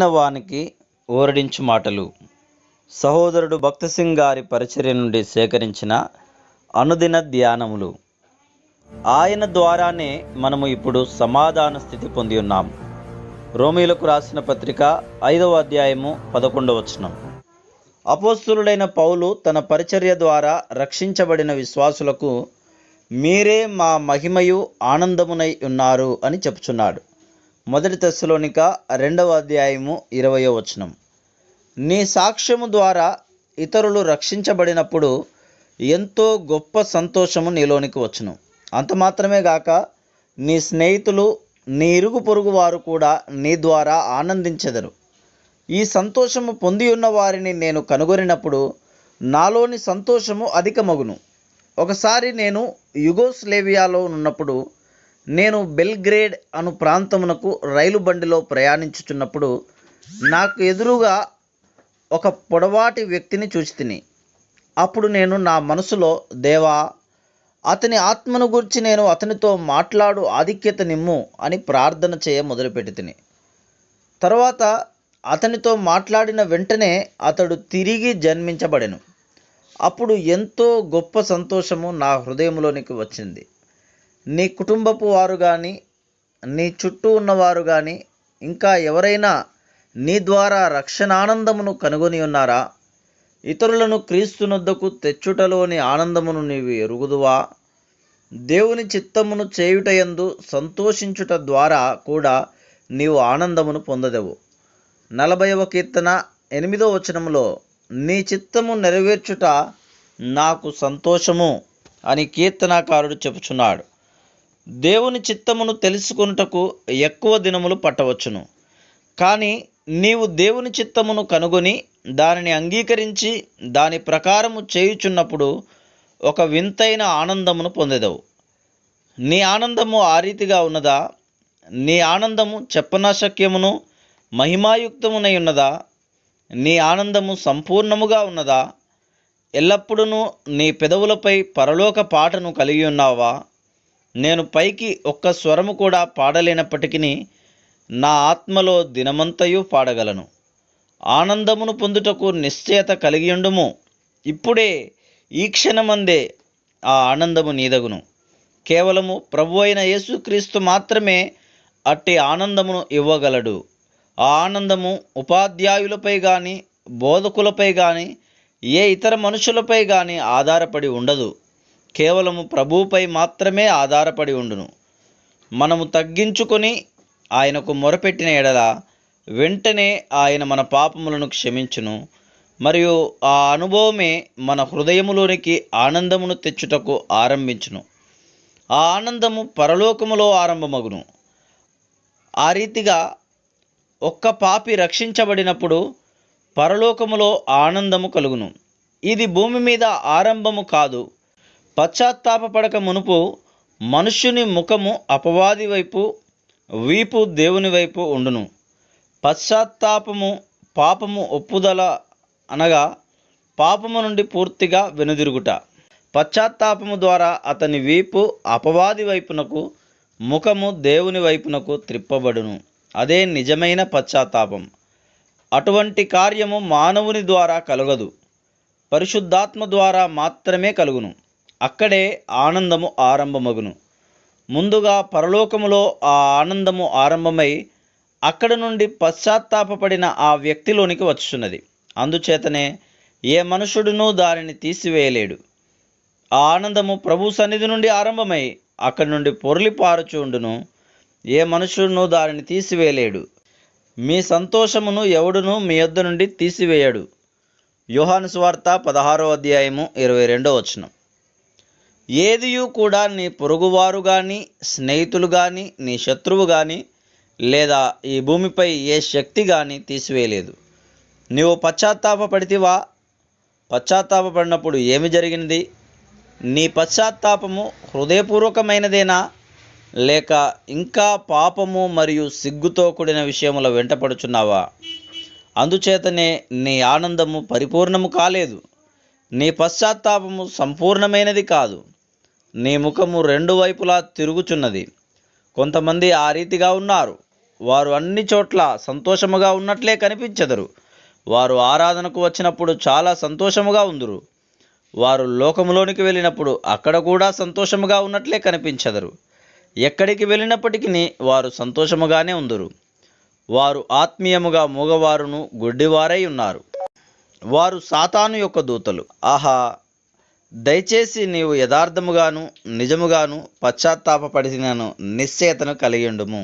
వానికి ఓరడించు మాటలు. సహోదరుడు భక్తసింగ్ గారి పరిచర్య నుండి సేకరించిన అనుదిన ధ్యానములు. ఆయన ద్వారానే మనము ఇప్పుడు సమాధాన స్థితి పొంది ఉన్నాం. రోమిలకు రాసిన పత్రిక ఐదవ అధ్యాయము పదకొండవ వచనం. అపోస్తులుడైన పౌలు తన పరిచర్య ద్వారా రక్షించబడిన విశ్వాసులకు మీరే మా మహిమయు ఆనందమునై ఉన్నారు అని చెప్పుచున్నాడు. మొదటి తెస్సలోనిక రెండవ అధ్యాయము ఇరవయో వచనం. నీ సాక్ష్యము ద్వారా ఇతరులు రక్షించబడినప్పుడు ఎంతో గొప్ప సంతోషము నీలోనికి వచ్చును. అంత మాత్రమే గాక నీ స్నేహితులు నీ ఇరుగు పొరుగు వారు కూడా నీ ద్వారా ఆనందించెదరు. ఈ సంతోషము పొంది ఉన్న వారిని నేను కనుగొనినప్పుడు నాలోని సంతోషము అధికమగును. ఒకసారి నేను యుగోస్లేవియాలో ఉన్నప్పుడు నేను బెల్గ్రేడ్ అను ప్రాంతమునకు రైలు బండిలో ప్రయాణించుచున్నప్పుడు నాకు ఎదురుగా ఒక పొడవాటి వ్యక్తిని చూసి తిని. అప్పుడు నేను నా మనసులో దేవా అతని ఆత్మను గురించి నేను అతనితో మాట్లాడు ఆధిక్యత నిమ్ము అని ప్రార్థన చేయ మొదలుపెట్టి తిని. తర్వాత అతనితో మాట్లాడిన వెంటనే అతడు తిరిగి జన్మించబడెను. అప్పుడు ఎంతో గొప్ప సంతోషము నా హృదయంలోనికి వచ్చింది. నీ కుటుంబపు వారు కానీ నీ చుట్టూ ఉన్నవారు కానీ ఇంకా ఎవరైనా నీ ద్వారా రక్షణానందమును కనుగొని ఉన్నారా? ఇతరులను క్రీస్తునొద్దకు తెచ్చుటలోని ఆనందమును నీవు ఎరుగుదువా? దేవుని చిత్తమును చేయుటయందు సంతోషించుట ద్వారా కూడా నీవు ఆనందమును పొందదెవు. నలభైవ కీర్తన ఎనిమిదో వచనములో నీ చిత్తము నెరవేర్చుట నాకు సంతోషము అని కీర్తనాకారుడు చెబుచున్నాడు దేవుని చిత్తమును తెలుసుకొనుటకు ఎక్కువ దినములు పట్టవచ్చును. కానీ నీవు దేవుని చిత్తమును కనుగొని దానిని అంగీకరించి దాని ప్రకారము చేయుచున్నప్పుడు ఒక వింతైన ఆనందమును పొందెదవు. నీ ఆనందము ఆ రీతిగా ఉన్నదా? నీ ఆనందము చెప్పనాశక్యమును మహిమాయుక్తమునై ఉన్నదా? నీ ఆనందము సంపూర్ణముగా ఉన్నదా? ఎల్లప్పుడూ నీ పెదవులపై పరలోక పాటను కలిగి ఉన్నావా? నేను పైకి ఒక్క స్వరము కూడా పాడలేనప్పటికీ నా ఆత్మలో దినమంతయు పాడగలను. ఆనందమును పొందుటకు నిశ్చయత కలిగియుండుము. ఇప్పుడే ఈ క్షణమందే ఆ ఆనందము నీదగును. కేవలము ప్రభు అయిన యేసుక్రీస్తు మాత్రమే అట్టి ఆనందమును ఇవ్వగలడు. ఆ ఆనందము ఉపాధ్యాయులపై కానీ బోధకులపై కానీ ఏ ఇతర మనుషులపై కానీ ఆధారపడి ఉండదు. కేవలము ప్రభువుపై మాత్రమే ఆధారపడి ఉండును. మనము తగ్గించుకొని ఆయనకు మొరపెట్టిన ఎడల వెంటనే ఆయన మన పాపములను క్షమించును. మరియు ఆ అనుభవమే మన హృదయములోనికి ఆనందమును తెచ్చుటకు ఆరంభించును. ఆ ఆనందము పరలోకములో ఆరంభమగును. ఆ రీతిగా ఒక్క పాపి రక్షించబడినప్పుడు పరలోకములో ఆనందము కలుగును. ఇది భూమి మీద ఆరంభము కాదు పశ్చాత్తాపపడక మునుపు మనుష్యుని ముఖము అపవాది వైపు వీపు దేవుని వైపు ఉండును. పశ్చాత్తాపము పాపము ఒప్పుదల అనగా పాపము నుండి పూర్తిగా వెనుదిరుగుట. పశ్చాత్తాపము ద్వారా అతని వీపు అపవాది వైపునకు ముఖము దేవుని వైపునకు త్రిప్పబడును. అదే నిజమైన పశ్చాత్తాపం. అటువంటి కార్యము మానవుని ద్వారా కలగదు. పరిశుద్ధాత్మ ద్వారా మాత్రమే కలుగును. అక్కడే ఆనందము ఆరంభమగును. ముందుగా పరలోకములో ఆ ఆనందము ఆరంభమై అక్కడ నుండి పశ్చాత్తాపపడిన ఆ వ్యక్తిలోనికి వచ్చున్నది అందుచేతనే ఏ మనుషుడునూ దానిని తీసివేయలేడు. ఆ ఆనందము ప్రభు సన్నిధి నుండి ఆరంభమై అక్కడి నుండి పొరలిపారుచుండును ఏ మనుషుడును దానిని తీసివేయలేడు. మీ సంతోషమును ఎవడును మీ యొద్ద నుండి తీసివేయడు. యోహాను స్వార్త పదహారో అధ్యాయము ఇరవై రెండో వచనం. ఏదియు కూడా నీ పొరుగువారు కానీ స్నేహితులు కానీ నీ శత్రువు కానీ లేదా ఈ భూమిపై ఏ శక్తి కానీ తీసివేయలేదు. నీవు పశ్చాత్తాపపడితివా? పశ్చాత్తాపడినప్పుడు ఏమి జరిగినది? నీ పశ్చాత్తాపము హృదయపూర్వకమైనదేనా? లేక ఇంకా పాపము మరియు సిగ్గుతో కూడిన విషయముల వెంటపడుచున్నావా? అందుచేతనే నీ ఆనందము పరిపూర్ణము కాలేదు. నీ పశ్చాత్తాపము సంపూర్ణమైనది కాదు. నీ ముఖము రెండు వైపులా తిరుగుచున్నది. కొంతమంది ఆ రీతిగా ఉన్నారు. వారు అన్ని చోట్ల సంతోషముగా ఉన్నట్లే కనిపించెదరు. వారు ఆరాధనకు వచ్చినప్పుడు చాలా సంతోషముగా ఉందరు. వారు లోకములోనికి వెళ్ళినప్పుడు అక్కడ కూడా సంతోషముగా ఉన్నట్లే కనిపించెదరు. ఎక్కడికి వెళ్ళినప్పటికీ వారు సంతోషముగానే ఉందరు. వారు ఆత్మీయముగా మూగవారును గుడ్డివారై ఉన్నారు. వారు సాతాను యొక్క దూతలు. ఆహా! దయచేసి నీవు యథార్థముగాను నిజముగాను పశ్చాత్తాపపడినను నిశ్చయతను కలిగిండుము